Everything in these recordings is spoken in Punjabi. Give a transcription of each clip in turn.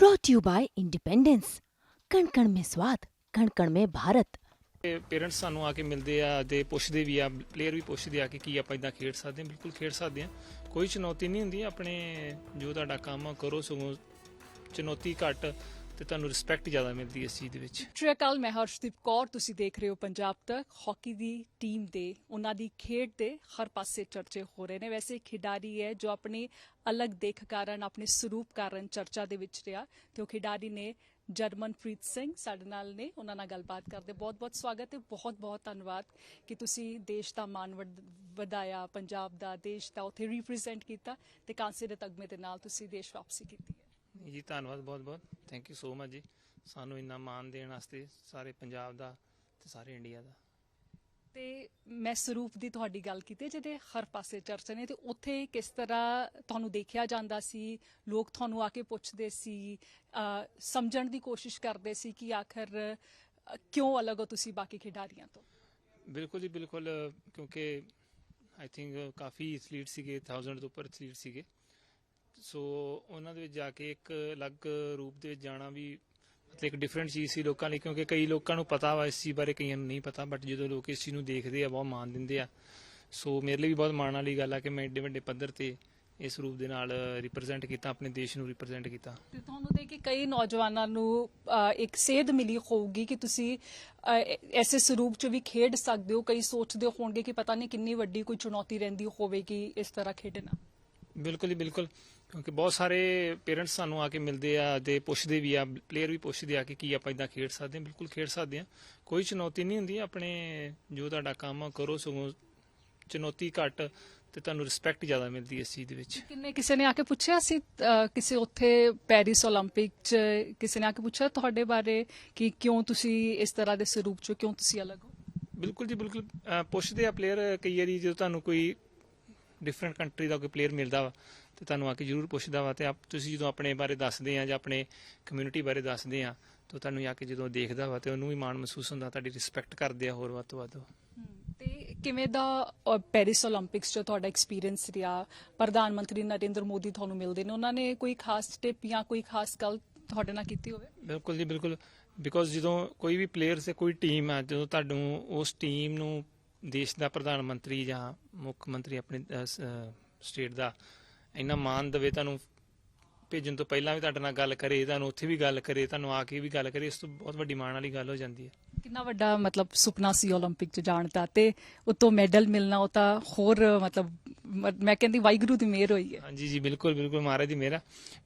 brought to you by Independence. कण कण में स्वाद कण कण में भारत ਪੇਰੈਂਟਸ ਸਾਨੂੰ ਆ ਕੇ ਮਿਲਦੇ ਆ ਤੇ ਪੁੱਛਦੇ ਵੀ ਆ ਪਲੇਅਰ ਵੀ ਪੁੱਛਦੇ ਆ ਕਿ ਕੀ ਆਪਾਂ ਇਦਾਂ ਖੇਡ ਸਕਦੇ ਹਾਂ ਬਿਲਕੁਲ ਖੇਡ ਸਕਦੇ ਆ ਕੋਈ ਚੁਣੌਤੀ ਨਹੀਂ ਹੁੰਦੀ ਆਪਣੇ ਜੋ ਤੁਹਾਡਾ ਕੰਮ ਆ ਕਰੋ ਸਗੋਂ ਚੁਣੌਤੀ ਘੱਟ ਤੇ ਤੁਹਾਨੂੰ ਰਿਸਪੈਕਟ ਜ਼ਿਆਦਾ ਮਿਲਦੀ ਹੈ ਇਸ ਚੀਜ਼ ਦੇ ਵਿੱਚ। ਸਤਿ ਸ਼੍ਰੀ ਅਕਾਲ, ਮੈਂ ਹਰਸ਼ਦੀਪ ਕੌਰ। ਤੁਸੀਂ ਦੇਖ ਰਹੇ ਹੋ ਪੰਜਾਬ ਤੱਕ। ਹਾਕੀ ਦੀ ਟੀਮ ਦੇ, ਉਹਨਾਂ ਦੀ ਖੇਡ ਦੇ ਹਰ ਪਾਸੇ ਚਰਚੇ ਹੋ ਰਹੇ ਨੇ। ਵੈਸੇ ਖਿਡਾਰੀ ਹੈ ਜੋ ਆਪਣੇ ਅਲੱਗ ਦੇਖ ਕਾਰਨ, ਆਪਣੇ ਸਰੂਪ ਕਾਰਨ ਚਰਚਾ ਦੇ ਵਿੱਚ ਰਿਹਾ ਤੇ ਉਹ ਖਿਡਾਰੀ ਨੇ ਜਰਮਨਪ੍ਰੀਤ ਸਿੰਘ ਸਾਡੇ ਨਾਲ ਨੇ। ਉਹਨਾਂ ਨਾਲ ਗੱਲਬਾਤ ਕਰਦੇ ਬਹੁਤ ਬਹੁਤ ਸਵਾਗਤ ਤੇ ਬਹੁਤ ਬਹੁਤ ਧੰਨਵਾਦ ਕਿ ਤੁਸੀਂ ਦੇਸ਼ ਦਾ ਮਾਣ ਵਧ- ਵਧਾਇਆ, ਪੰਜਾਬ ਦਾ, ਦੇਸ਼ ਦਾ ਉੱਥੇ ਰਿਪਰੈਜ਼ੈਂਟ ਕੀਤਾ ਤੇ ਕਾਂਸੇ ਦੇ ਤਗਮੇ ਦੇ ਨਾਲ ਤੁਸੀਂ ਦੇਸ਼ ਵਾਪਸੀ ਕੀਤੀ ਜੀ ਧੰਨਵਾਦ ਬਹੁਤ ਬਹੁਤ। ਥੈਂਕ ਯੂ ਸੋ ਮਚ ਜੀ। ਸਾਨੂੰ ਇੰਨਾ ਮਾਣ ਦੇਣ ਵਾਸਤੇ ਸਾਰੇ ਪੰਜਾਬ ਦਾ ਤੇ ਸਾਰੇ ਇੰਡੀਆ ਦਾ। ਤੇ ਮੈਂ ਸਰੂਪ ਦੀ ਤੁਹਾਡੀ ਗੱਲ ਕੀਤੀ ਜਿਹਦੇ ਹਰ ਪਾਸੇ ਚਰਚਾ ਨੇ ਤੇ ਉੱਥੇ ਕਿਸ ਤਰ੍ਹਾਂ ਤੁਹਾਨੂੰ ਦੇਖਿਆ ਜਾਂਦਾ ਸੀ? ਲੋਕ ਤੁਹਾਨੂੰ ਆ ਕੇ ਪੁੱਛਦੇ ਸੀ ਸਮਝਣ ਦੀ ਕੋਸ਼ਿਸ਼ ਕਰਦੇ ਸੀ ਕਿ ਆਖਰ ਕਿਉਂ ਅਲੱਗ ਹੋ ਤੁਸੀਂ ਬਾਕੀ ਖਿਡਾਰੀਆਂ ਤੋਂ? ਬਿਲਕੁਲ ਜੀ ਬਿਲਕੁਲ ਕਿਉਂਕਿ ਆਈ ਥਿੰਕ ਕਾਫੀ ਐਥਲੀਟ ਸੀਗੇ 1000 ਤੋਂ ਉੱਪਰ ਐਥਲੀਟ ਸੀਗੇ। ਸੋ ਉਹਨਾਂ ਦੇ ਵਿੱਚ ਜਾ ਕੇ ਇੱਕ ਅਲੱਗ ਰੂਪ ਦੇ ਵਿੱਚ ਜਾਣਾ ਵੀ ਮਤਲਬ ਇੱਕ ਡਿਫਰੈਂਟ ਚੀਜ਼ ਸੀ ਲੋਕਾਂ ਲਈ ਕਿਉਂਕਿ ਕਈ ਲੋਕਾਂ ਨੂੰ ਪਤਾ ਵਾ ਇਸ ਚੀਜ਼ ਬਾਰੇ ਕਈਆਂ ਨੂੰ ਨਹੀਂ ਪਤਾ ਬਟ ਜਦੋਂ ਲੋਕ ਇਸ ਚੀਜ਼ ਨੂੰ ਦੇਖਦੇ ਆ ਬਹੁਤ ਮਾਣ ਦਿੰਦੇ ਆ। ਸੋ ਮੇਰੇ ਲਈ ਵੀ ਬਹੁਤ ਮਾਣ ਵਾਲੀ ਗੱਲ ਆ ਕਿ ਮੈਂ ਏਡੇ ਵੱਡੇ ਪੱਧਰ ਤੇ ਇਸ ਰੂਪ ਦੇ ਨਾਲ ਰਿਪਰੈਜ਼ੈਂਟ ਕੀਤਾ ਆਪਣੇ ਦੇਸ਼ ਨੂੰ ਰਿਪਰੈਜ਼ੈਂਟ ਕੀਤਾ। ਤੇ ਤੁਹਾਨੂੰ ਦੇਖ ਕੇ ਕਈ ਨੌਜਵਾਨਾਂ ਨੂੰ ਅਹ, ਇੱਕ ਸੇਧ ਮਿਲੀ ਹੋਊਗੀ ਕਿ ਤੁਸੀਂ ਐਸੇ ਸਰੂਪ 'ਚ ਵੀ ਖੇਡ ਸਕਦੇ ਹੋ ਕਈ ਸੋਚਦੇ ਹੋਣਗੇ ਕਿ ਪਤਾ ਨਹੀਂ ਕਿੰਨੀ ਵੱਡੀ ਕੋਈ ਚੁਣੌਤੀ ਰਹਿੰਦੀ ਹੋਵੇਗੀ ਇਸ ਤਰ੍ਹਾਂ ਖੇਡਣਾ। ਬਿਲਕੁਲ ਜੀ ਬਿਲਕੁਲ ਕਿਉਂਕਿ ਬਹੁਤ ਸਾਰੇ ਪੇਰੈਂਟਸ ਸਾਨੂੰ ਆ ਕੇ ਮਿਲਦੇ ਆ ਤੇ ਪੁੱਛਦੇ ਵੀ ਆ ਪਲੇਅਰ ਵੀ ਪੁੱਛਦੇ ਆ ਕਿ ਕੀ ਆਪਾਂ ਇਦਾਂ ਖੇਡ ਸਕਦੇ ਹਾਂ ਬਿਲਕੁਲ ਖੇਡ ਸਕਦੇ ਆ ਕੋਈ ਚੁਣੌਤੀ ਨਹੀਂ ਹੁੰਦੀ ਆਪਣੇ ਜੋ ਤੁਹਾਡਾ ਕੰਮ ਆ ਕਰੋ ਸਗੋਂ ਚੁਣੌਤੀ ਘੱਟ ਤੇ ਤੁਹਾਨੂੰ ਰਿਸਪੈਕਟ ਜ਼ਿਆਦਾ ਮਿਲਦੀ ਹੈ ਇਸ ਚੀਜ਼ ਦੇ ਵਿੱਚ ਕਿੰਨੇ ਕਿਸੇ ਨੇ ਆ ਕੇ ਪੁੱਛਿਆ ਸੀ ਅਹ, ਕਿਸੇ ਉੱਥੇ ਪੈਰਿਸ 올림픽 'ਚ ਕਿਸੇ ਨੇ ਆ ਕੇ ਪੁੱਛਿਆ ਤੁਹਾਡੇ ਬਾਰੇ ਕਿ ਕਿਉਂ ਤੁਸੀਂ ਇਸ ਤਰ੍ਹਾਂ ਦੇ ਸਰੂਪ 'ਚ ਕਿਉਂ ਤੁਸੀਂ ਅਲੱਗ ਹੋ ਬਿਲਕੁਲ ਜੀ ਬਿਲਕੁਲ ਅਹ ਪੁੱਛਦੇ ਆ ਪਲੇਅਰ ਕਈ ਵਾਰੀ ਜਦੋਂ ਤੁਹਾਨੂੰ ਕੋਈ ਡਿਫਰੈਂਟ ਕੰਟਰੀ ਦਾ ਕੋਈ ਪਲੇਅਰ ਮਿਲਦਾ ਵਾ ਤੇ ਤੁਹਾਨੂੰ ਆ ਕੇ ਜਰੂਰ ਪੁੱਛਦਾ ਵਾ ਤੇ ਆਪ ਤੁਸੀਂ ਜਦੋਂ ਆਪਣੇ ਬਾਰੇ ਦੱਸਦੇ ਆ ਜਾਂ ਆਪਣੇ ਕਮਿਊਨਿਟੀ ਬਾਰੇ ਦੱਸਦੇ ਆ ਤਾਂ ਤੁਹਾਨੂੰ ਆ ਕੇ ਜਦੋਂ ਦੇਖਦਾ ਵਾ ਤੇ ਉਹਨੂੰ ਵੀ ਮਾਣ ਮਹਿਸੂਸ ਹੁੰਦਾ ਤੁਹਾਡੀ ਰਿਸਪੈਕਟ ਕਰਦੇ ਆ ਹੋਰ ਵੱਧ ਤੋਂ ਵੱਧ। ਕਿਵੇਂ ਦਾ ਪੈਰਿਸ 올림픽ਸ ਜੋ ਤੁਹਾਡਾ ਐਕਸਪੀਰੀਅੰਸ ਰਿਹਾ? ਪ੍ਰਧਾਨ ਮੰਤਰੀ ਨਰਿੰਦਰ ਮੋਦੀ ਤੁਹਾਨੂੰ ਮਿਲਦੇ ਨੇ ਉਹਨਾਂ ਨੇ ਕੋਈ ਖਾਸ ਟਿਪ ਜਾਂ ਕੋਈ ਖਾਸ ਗੱਲ ਤੁਹਾਡੇ ਨਾਲ ਕੀਤੀ ਹੋਵੇ? ਬਿਲਕੁਲ ਜੀ ਬਿਲਕੁਲ। ਬਿਕੋਜ਼ ਜਦੋਂ ਕੋਈ ਵੀ ਪਲੇਅਰ ਸੇ ਕੋਈ ਟੀਮ ਆ ਜਦੋਂ ਤੁਹਾਨੂੰ ਉਸ ਟੀਮ ਨੂੰ ਦੇਸ਼ ਦਾ ਪ੍ਰਧਾਨ ਮੰਤਰੀ ਜਾਂ ਮੁੱਖ ਮੰਤਰੀ ਆਪਣੇ ਸਟੇਟ ਦਾ ਇੰਨਾ ਮਾਣ ਦੇਵੇ ਤੁਹਾਨੂੰ ਭੇਜਣ ਤੋਂ ਪਹਿਲਾਂ ਵੀ ਤੁਹਾਡੇ ਨਾਲ ਗੱਲ ਕਰੇ ਤੁਹਾਨੂੰ ਉੱਥੇ ਵੀ ਗੱਲ ਕਰੇ ਤੁਹਾਨੂੰ ਆ ਕੇ ਵੀ ਗੱਲ ਕਰੇ ਇਸ ਤੋਂ ਬਹੁਤ ਵੱਡੀ ਮਾਣ ਵਾਲੀ ਗੱਲ ਹੋ ਜਾਂਦੀ ਹੈ ਕਿੰਨਾ ਵੱਡਾ ਮਤਲਬ ਸੁਪਨਾ ਸੀ 올림픽 'ਚ ਜਾਣ ਦਾ ਤੇ ਉਤੋਂ ਮੈਡਲ ਮਿਲਣਾ ਉਹ ਤਾਂ ਹੋਰ ਮਤਲਬ ਮੈਂ ਕਹਿੰਦੀ ਵਾਹਿਗੁਰੂ ਦੀ ਮਿਹਰ ਹੋਈ ਹੈ। ਹਾਂਜੀ ਜੀ ਬਿਲਕੁਲ ਬਿਲਕੁਲ ਮਹਾਰਾਜ ਦੀ ਮਿਹਰ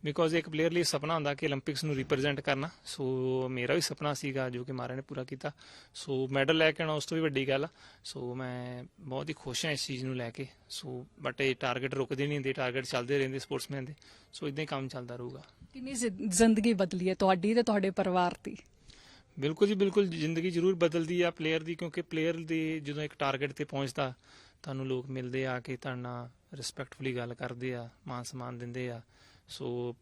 ਬਿਕੋਜ਼ ਇੱਕ ਪਲੇਅਰ ਲਈ ਸੁਪਨਾ ਹੁੰਦਾ ਕਿ 올림픽ਸ ਨੂੰ ਰਿਪਰੈਜ਼ੈਂਟ ਕਰਨਾ। ਸੋ ਮੇਰਾ ਵੀ ਸੁਪਨਾ ਸੀਗਾ ਜੋ ਕਿ ਮਹਾਰਾਜ ਨੇ ਪੂਰਾ ਕੀਤਾ। ਸੋ ਮੈਡਲ ਲੈ ਕੇ ਆਉਣਾ ਉਸ ਤੋਂ ਵੀ ਵੱਡੀ ਗੱਲ ਸੋ ਮੈਂ ਬਹੁਤ ਹੀ ਖੁਸ਼ ਹਾਂ ਇਸ ਚੀਜ਼ ਨੂੰ ਲੈ ਕੇ। ਸੋ ਬਟ ਇਹ ਟਾਰਗੇਟ ਰੁਕਦੇ ਨਹੀਂ ਹੁੰਦੇ ਟਾਰਗੇਟ ਚੱਲਦੇ ਰਹਿੰਦੇ ਸਪੋਰਟਸਮੈਨ ਦੇ। ਸੋ ਇਦਾਂ ਹੀ ਕੰਮ ਚੱਲਦਾ ਰਹੂਗਾ। ਕਿੰਨੀ ਜ਼ਿੰਦਗੀ ਬਦਲੀ ਹੈ ਤੁਹਾਡੀ ਤੇ ਤੁਹਾਡੇ ਪਰਿਵਾਰ ਦੀ? ਬਿਲਕੁਲ ਜੀ ਬਿਲਕੁਲ। ਜ਼ਿੰਦਗੀ ਜ਼ਰੂਰ ਬਦਲਦੀ ਆ ਪਲੇਅਰ ਦੀ ਕਿਉਂਕਿ ਪਲੇਅਰ ਦੇ ਜਦੋਂ ਇੱਕ ਟਾਰਗੇਟ ਤੇ ਪਹੁੰਚਦਾ ਤੁਹਾਨੂੰ ਲੋਕ ਮਿਲਦੇ ਆ ਕੇ ਤੁਹਾਡੇ ਨਾਲ ਰਿਸਪੈਕਟਫੁਲੀ ਗੱਲ ਕਰਦੇ ਆ ਮਾਨ ਸਨਮਾਨ ਦਿੰਦੇ ਆ। ਸੋ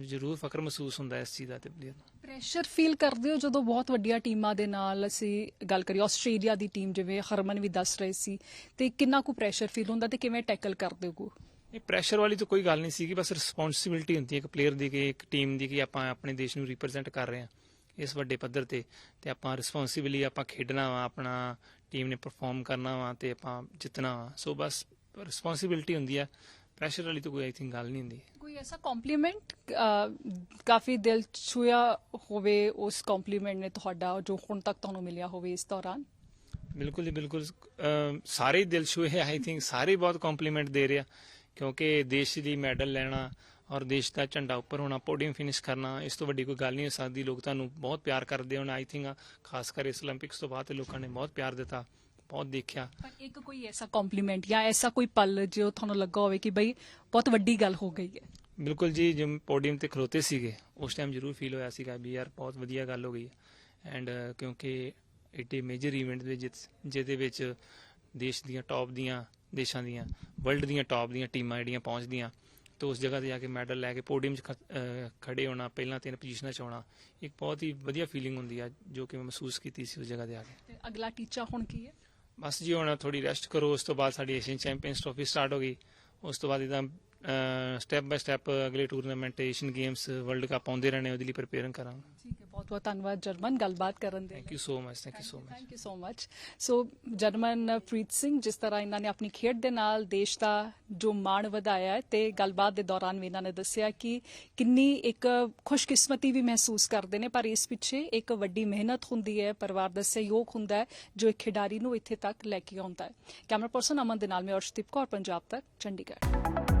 ਜ਼ਰੂਰ ਫਖਰ ਮਹਿਸੂਸ ਹੁੰਦਾ ਇਸ ਚੀਜ਼ ਦਾ ਤੇ ਪਲੇਅਰ ਨੂੰ। ਪ੍ਰੈਸ਼ਰ ਫੀਲ ਕਰਦੇ ਹੋ ਜਦੋਂ ਬਹੁਤ ਵੱਡੀਆਂ ਟੀਮਾਂ ਦੇ ਨਾਲ ਅਸੀਂ ਗੱਲ ਕਰੀਏ ਆਸਟ੍ਰੇਲੀਆ ਦੀ ਟੀਮ ਜਿਵੇਂ ਹਰਮਨ ਵੀ ਦੱਸ ਰਹੇ ਸੀ ਤੇ ਕਿੰਨਾ ਕੁ ਪ੍ਰੈਸ਼ਰ ਫੀਲ ਹੁੰਦਾ ਤੇ ਕਿਵੇਂ ਟੈਕਲ ਕਰਦੇ ਹੋ? ਇਹ ਪ੍ਰੈਸ਼ਰ ਵਾਲੀ ਤਾਂ ਕੋਈ ਗੱਲ ਨਹੀਂ ਸੀਗੀ ਬਸ ਰਿਸਪੌਂਸਿਬਿਲਟੀ ਹੁੰਦੀ ਹੈ ਇੱਕ ਪਲੇਅਰ ਦੀ ਕਿ ਇੱਕ ਟੀਮ ਦੀ ਕਿ ਆਪਾਂ ਆਪਣੇ ਦੇਸ਼ ਨੂੰ ਰਿਪਰੈਜ਼ੈਂਟ ਕਰ ਰਹੇ ਹਾਂ। ਇਸ ਵੱਡੇ ਪੱਧਰ ਤੇ ਤੇ ਆਪਾਂ ਰਿਸਪੌਂਸਿਬਿਲੀ ਆਪਾਂ ਖੇਡਣਾ ਵਾ ਆਪਣਾ ਟੀਮ ਨੇ ਪਰਫਾਰਮ ਕਰਨਾ ਵਾ ਤੇ ਆਪਾਂ ਜਿੱਤਣਾ ਵਾ। ਸੋ ਬਸ ਰਿਸਪੌਂਸਿਬਿਲਟੀ ਹੁੰਦੀ ਆ। ਪ੍ਰੈਸ਼ਰ ਵਾਲੀ ਤਾਂ ਕੋਈ ਆਈ ਥਿੰਕ ਗੱਲ ਨਹੀਂ ਹੁੰਦੀ। ਕੋਈ ਐਸਾ ਕੰਪਲੀਮੈਂਟ ਕਾਫੀ ਦਿਲ ਛੂਇਆ ਹੋਵੇ ਉਸ ਕੰਪਲੀਮੈਂਟ ਨੇ ਤੁਹਾਡਾ ਜੋ ਹੁਣ ਤੱਕ ਤੁਹਾਨੂੰ ਮਿਲਿਆ ਹੋਵੇ ਇਸ ਦੌਰਾਨ? ਬਿਲਕੁਲ ਜੀ ਬਿਲਕੁਲ। ਸਾਰੇ ਹੀ ਦਿਲ ਛੂਏ ਆਈ ਥਿੰਕ ਸਾਰੇ ਹੀ ਬਹੁਤ ਕੰਪਲੀਮੈਂਟ ਦੇ ਰਹੇ ਕਿਉਂਕਿ ਦੇਸ਼ ਲਈ ਮੈਡਲ ਲੈਣਾ ਔਰ ਦੇਸ਼ ਦਾ ਝੰਡਾ ਉੱਪਰ ਹੋਣਾ ਪੋਡੀਅਮ ਫਿਨਿਸ਼ ਕਰਨਾ ਇਸ ਤੋਂ ਵੱਡੀ ਕੋਈ ਗੱਲ ਨਹੀਂ ਹੋ ਸਕਦੀ। ਲੋਕ ਤੁਹਾਨੂੰ ਬਹੁਤ ਪਿਆਰ ਕਰਦੇ ਹੋਣ ਆਈ ਥਿੰਕ ਖਾਸ ਕਰ ਇਸ 올림픽ਸ ਤੋਂ ਬਾਅਦ ਲੋਕਾਂ ਨੇ ਬਹੁਤ ਪਿਆਰ ਦਿੱਤਾ ਬਹੁਤ ਦੇਖਿਆ। ਪਰ ਇੱਕ ਕੋਈ ਐਸਾ ਕੰਪਲੀਮੈਂਟ ਜਾਂ ਐਸਾ ਕੋਈ ਪਲ ਜੋ ਤੁਹਾਨੂੰ ਲੱਗਾ ਹੋਵੇ ਕਿ ਬਈ ਬਹੁਤ ਵੱਡੀ ਗੱਲ ਹੋ ਗਈ ਹੈ? ਬਿਲਕੁਲ ਜੀ ਜਿਵੇਂ ਪੋਡੀਅਮ ਤੇ ਖਲੋਤੇ ਸੀਗੇ ਉਸ ਟਾਈਮ ਜ਼ਰੂਰ ਫੀਲ ਹੋਇਆ ਸੀਗਾ ਵੀ ਯਾਰ ਬਹੁਤ ਵਧੀਆ ਗੱਲ ਹੋ ਗਈ ਹੈ। ਐਂਡ ਕਿਉਂਕਿ ਇੱਟੇ ਮੇਜਰ ਇਵੈਂਟ ਦੇ ਵਿੱਚ ਜਿਹਦੇ ਵਿੱਚ ਦੇਸ਼ ਦੀਆਂ ਟੌਪ ਦੀਆਂ ਦੇਸ਼ਾਂ ਦੀਆਂ ਵਰਲਡ ਦੀਆਂ ਟੌਪ ਦੀਆਂ ਟੀਮਾਂ ਜਿਹੜੀਆਂ ਪਹੁੰਚਦੀਆਂ ਤਾਂ ਉਸ ਜਗ੍ਹਾ ਤੇ ਜਾ ਕੇ ਮੈਡਲ ਲੈ ਕੇ ਪੋਡੀਅਮ 'ਚ ਖੜੇ ਹੋਣਾ ਪਹਿਲਾਂ ਤਿੰਨ ਪੋਜੀਸ਼ਨਾਂ 'ਚ ਆਉਣਾ ਇੱਕ ਬਹੁਤ ਹੀ ਵਧੀਆ ਫੀਲਿੰਗ ਹੁੰਦੀ ਆ ਜੋ ਕਿ ਮੈਂ ਮਹਿਸੂਸ ਕੀਤੀ ਸੀ ਉਸ ਜਗ੍ਹਾ ਤੇ ਆ ਕੇ। ਤੇ ਅਗਲਾ ਟੀਚਾ ਹੁਣ ਕੀ ਹੈ? ਬਸ ਜੀ ਹੁਣ ਥੋੜੀ ਰੈਸਟ ਕਰੋ ਉਸ ਤੋਂ ਬਾਅਦ ਸਾਡੀ ਏਸ਼ੀਅਨ ਚੈਂਪੀਅਨਸ ਟਰੋਫੀ ਸਟਾਰਟ ਹੋ ਗਈ ਉਸ ਤੋਂ ਬਾਅਦ ਇਦਾਂ ਸਟੈਪ ਬਾਈ ਸਟੈਪ ਅਗਲੇ tournament Asian games world cup ਆਉਂਦੇ ਰਹਿਣੇ ਉਹਦੇ ਲਈ ਪ੍ਰਿਪੇਅਰ ਕਰਾਂਗਾ। ਠੀਕ ਹੈ ਬਹੁਤ ਬਹੁਤ ਧੰਨਵਾਦ ਜਰਮਨ ਗੱਲਬਾਤ ਕਰਨ ਦੇ thank you so much thank you so much thank you so much so Jarmanpreet Singh ਜਿਸ ਤਰ੍ਹਾਂ ਇਹਨਾਂ ਨੇ ਆਪਣੀ ਖੇਡ ਦੇ ਨਾਲ ਦੇਸ਼ ਦਾ ਜੋ ਮਾਣ ਵਧਾਇਆ ਹੈ ਤੇ ਗੱਲਬਾਤ ਦੇ ਦੌਰਾਨ ਵੀ ਇਹਨਾਂ ਨੇ ਦੱਸਿਆ ਕਿ ਕਿੰਨੀ ਇੱਕ ਖੁਸ਼ਕਿਸਮਤੀ ਵੀ ਮਹਿਸੂਸ ਕਰਦੇ ਨੇ ਪਰ ਇਸ ਪਿੱਛੇ ਇੱਕ ਵੱਡੀ ਮਿਹਨਤ ਹੁੰਦੀ ਹੈ ਪਰਿਵਾਰ ਦਾ ਸਹਿਯੋਗ ਹੁੰਦਾ ਹੈ ਜੋ ਇੱਕ ਖਿਡਾਰੀ ਨੂੰ ਇੱਥੇ ਤੱਕ ਲੈ ਕੇ ਆਉਂਦਾ ਹੈ। ਕੈਮਰਾ ਪਰਸਨ ਅਮਨ ਦੇ ਨਾਲ ਮੈਂ ਅਰਸ਼ਦੀਪ ਕੌਰ ਪੰਜਾਬ ਤੱਕ ਚੰਡੀਗੜ੍ਹ।